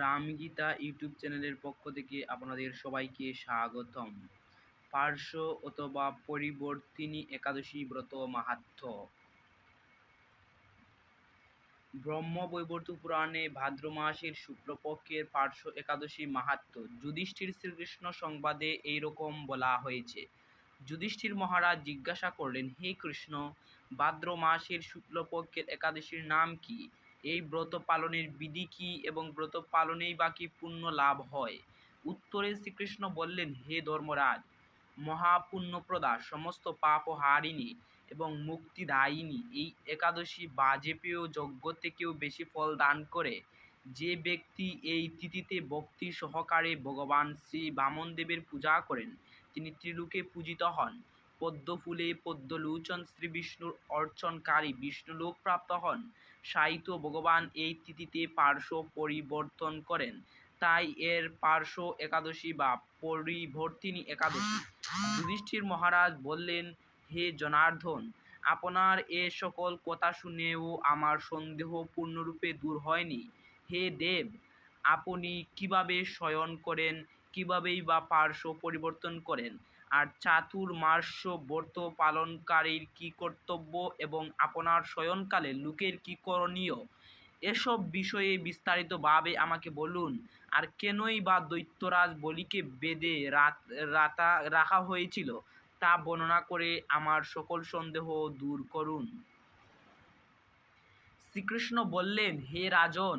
রামগীতা YouTube চ্যানেলের পক্ষ থেকে আপনাদের সবাইকে স্বাগতম। পার্শ্ব অথবা পরিবর্তিনী একাদশী ব্রত মাহাত্ম্য ব্রহ্ম বৈবর্ত পুরাণে ভাদ্র মাসের শুক্লপক্ষের পার্শ্ব একাদশী মাহাত্ম্য যুধিষ্ঠির শ্রীকৃষ্ণ সংবাদে এইরকম বলা হয়েছে। যুধিষ্ঠির মহারাজ জিজ্ঞাসা করলেন, হে কৃষ্ণ, ভাদ্র মাসের শুক্লপক্ষের একাদশীর নাম কি? এই ব্রত পালনের বিধি কি এবং ব্রত পালনেই বা কি পুণ্য লাভ হয়? উত্তরে শ্রীকৃষ্ণ বললেন, হে ধর্মরাজ, মহাপুণ্যপ্রদা, সমস্ত পাপ হারিণী এবং মুক্তিদায়িনী, এই একাদশী বাজেপেয় যজ্ঞ থেকেও বেশি ফল দান করে? যে ব্যক্তি এই তিথিতে ভক্তি সহকারে ভগবান শ্রী বামনদেবের পূজা করেন, তিনি ত্রিলোকে পূজিত হন। পদ্মফুলে পদ্মলোচন শ্রী বিষ্ণুর অর্চনকারী বিষ্ণুলোক প্রাপ্ত হন। সাহিত্য ভগবান এই তিথিতে পার্শ্ব পরিবর্তন করেন। তাই এর পার্শ্ব একাদশী বা পরিবর্তিনী একাদশী। যুধিষ্ঠির মহারাজ বললেন, হে জনার্দন, আপনার এ সকল কথা শুনেও আমার সন্দেহ পূর্ণরূপে দূর হয়নি। হে দেব, আপনি কীভাবে শয়ন করেন, কিভাবেই বা পার্শ্ব পরিবর্তন করেন? আর চাতুর্মাস্য ব্রত পালনকারীর কি কর্তব্য এবং আপনার শয়নকালে লোকের কি করণীয়? এসব বিষয়ে বিস্তারিতভাবে আমাকে বলুন। আর কেনই বা দৈত্যরাজ বলিকে বেদে রাত, রাতা, রাখা হয়েছিল তা বর্ণনা করে আমার সকল সন্দেহ দূর করুন। শ্রীকৃষ্ণ বললেন, হে রাজন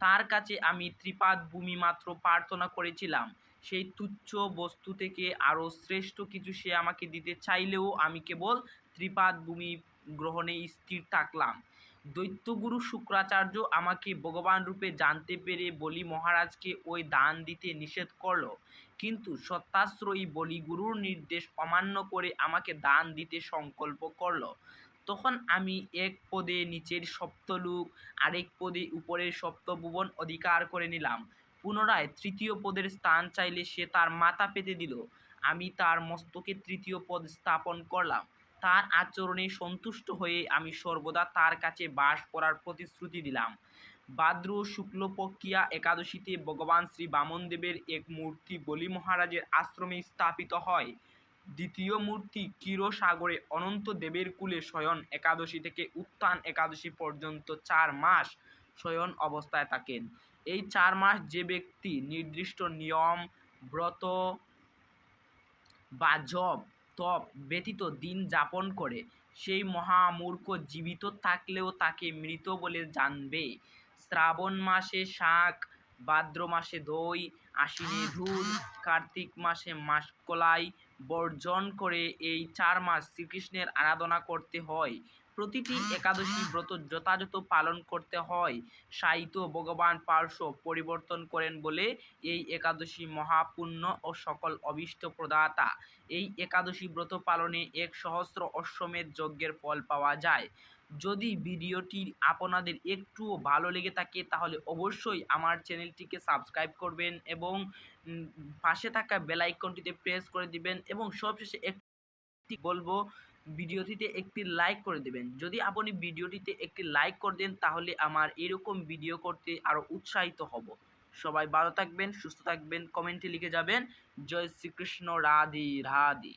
তার কাছে আমি ত্রিপাদ ভূমি মাত্র প্রার্থনা করেছিলাম। সেই তুচ্ছ বস্তু থেকে আরও শ্রেষ্ঠ কিছু সে আমাকে দিতে চাইলেও আমি কেবল ত্রিপাদ ভূমি গ্রহণে স্থির থাকলাম। দৈত্যগুরু শুক্রাচার্য আমাকে ভগবান রূপে জানতে পেরে বলি মহারাজকে ওই দান দিতে নিষেধ করল। কিন্তু সত্যাশ্রয়ী বলি গুরুর নির্দেশ অমান্য করে আমাকে দান দিতে সংকল্প করল। তখন আমি এক পদে নিচের সপ্তলোক, আরেক পদে উপরের সপ্তভুবন অধিকার করে নিলাম। পুনরায় তৃতীয় পদের স্থান চাইলে সে তার মাথা পেতে দিল। আমি তার মস্তকে তৃতীয় পদ স্থাপন করলাম। তার আচরণে সন্তুষ্ট হয়ে আমি সর্বদা তার কাছে বাস করার প্রতিশ্রুতি দিলাম। ভাদ্র শুক্লপক্ষিয়া একাদশীতে ভগবান শ্রী বামনদেবের এক মূর্তি বলি মহারাজের আশ্রমে স্থাপিত হয়। দ্বিতীয় মূর্তি ক্ষীরসাগরে অনন্ত দেবের কুলে শয়ন একাদশী থেকে উত্থান একাদশী পর্যন্ত চার মাস শয়ন অবস্থায় থাকেন। এই চার মাস যে ব্যক্তি নির্দিষ্ট নিয়ম, ব্রত বা জপ, তপ ব্যতীত দিন যাপন করে, সেই মহামূর্খ জীবিত থাকলেও তাকে মৃত বলে জানবে। শ্রাবণ মাসে শাক ভাদ্র মাসে দই, আশ্বিনে ধূল কার্তিক মাসে মাসকলাই বর্জন করে এই চার মাস শ্রীকৃষ্ণের আরাধনা করতে হয়। প্রতিটি একাদশী ব্রত যথাযথ পালন করতে হয়। সাহিত্য, ভগবান, পার্শ্ব পরিবর্তন করেন বলে এই একাদশী মহাপুণ্য ও সকল অভীষ্ট প্রদাতা। এই একাদশী ব্রত পালনে এক সহস্র অশ্বমেধ যজ্ঞের ফল পাওয়া যায়। যদি ভিডিওটি আপনাদের একটুও ভালো লেগে থাকে, তাহলে অবশ্যই আমার চ্যানেলটিকে সাবস্ক্রাইব করবেন এবং পাশে থাকা বেলাইকনটিতে প্রেস করে দিবেন এবং সবশেষে একটি বলব, ভিডিওটিতে একটি লাইক করে দেবেন। যদি আপনি ভিডিওটিতে একটি লাইক করে দেন, তাহলে আমার এরকম ভিডিও করতে আরও উৎসাহিত হব। সবাই ভালো থাকবেন, সুস্থ থাকবেন, কমেন্টে লিখে যাবেন, জয় শ্রীকৃষ্ণ, রাধি রাধি।